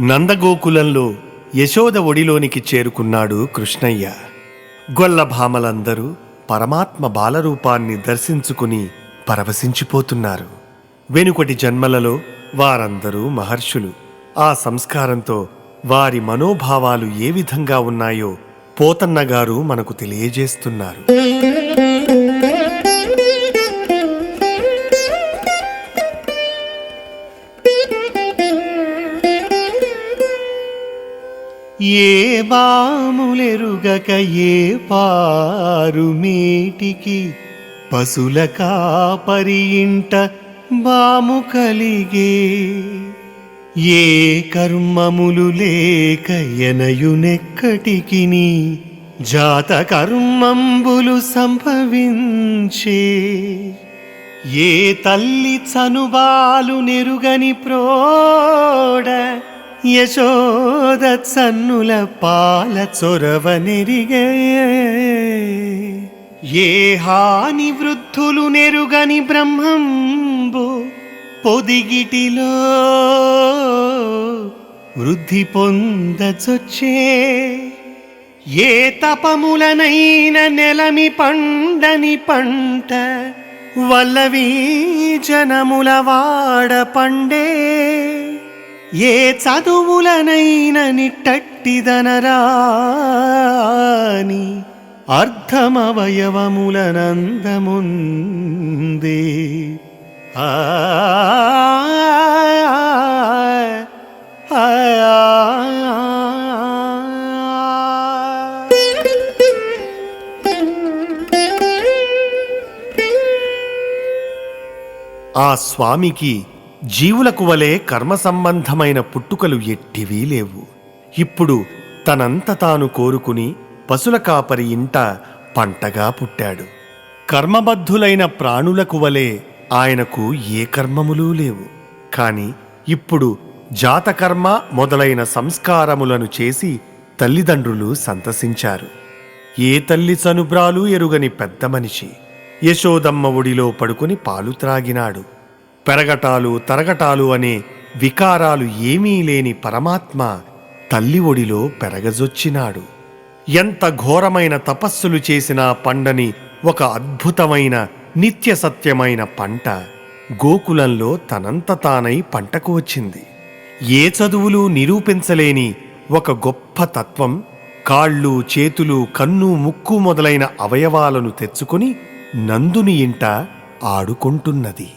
నందగోకులంలో యశోద ఒడిలోనికి చేరుకున్నాడు కృష్ణయ్య. గొల్లభామలందరూ పరమాత్మ బాలరూపాన్ని దర్శించుకుని పరవశించిపోతున్నారు. వెనుకటి జన్మలలో వారందరూ మహర్షులు. ఆ సంస్కారంతో వారి మనోభావాలు ఏ విధంగా ఉన్నాయో పోతన్నగారు మనకు తెలియజేస్తున్నారు. ఏ బాములెరుగక ఏ పారు మీటికి? పశుల కాపరి ఇంట బాము కలిగే. ఏ కర్మములు లేక ఎనయునెక్కటికి జాత కర్మంబులు సంభవించే. ఏ తల్లి చనుబాలు నెరుగని ప్రోడ యశోదత్సన్నుల పాల చొరవ ఏ హాని వృద్ధులు నెరుగని బ్రహ్మంబు పొదిగిటిలో వృద్ధి పొందచొచ్చే. ఏ తపములనైన నెలమి పండని పంట వల్లవీ జనముల వాడ పండే. ఏ చదువులనైన నిట్టట్టిదనరాని అర్ధమవయవములనందముందే ఆ. ఆ స్వామికి జీవులకు వలె కర్మ సంబంధమైన పుట్టుకలు ఎట్టివీ లేవు. ఇప్పుడు తనంత తాను కోరుకుని పశుల కాపరి ఇంట పంటగా పుట్టాడు. కర్మబద్ధులైన ప్రాణులకు వలె ఆయనకు ఏ కర్మములు లేవు. కాని ఇప్పుడు జాతకర్మ మొదలైన సంస్కారములను చేసి తల్లిదండ్రులు సంతసించారు. ఏ తల్లి చనుబ్రాలు ఎరుగని పెద్ద మనిషి. యశోదమ్మ ఒడిలో పడుకుని పాలు త్రాగినాడు. పెరగటాలు తరగటాలు అనే వికారాలు ఏమీ లేని పరమాత్మ తల్లి ఒడిలో పెరగజొచ్చినాడు. ఎంత ఘోరమైన తపస్సులు చేసినా పండని ఒక అద్భుతమైన నిత్య సత్యమైన పంట గోకులంలో తనంత తానై పంటకు వచ్చింది. ఏ చదువులు నిరూపించలేని ఒక గొప్ప తత్వం కాళ్ళు చేతులు కన్ను ముక్కు మొదలైన అవయవాలను తెచ్చుకొని నందుని ఇంట ఆడుకుంటున్నది.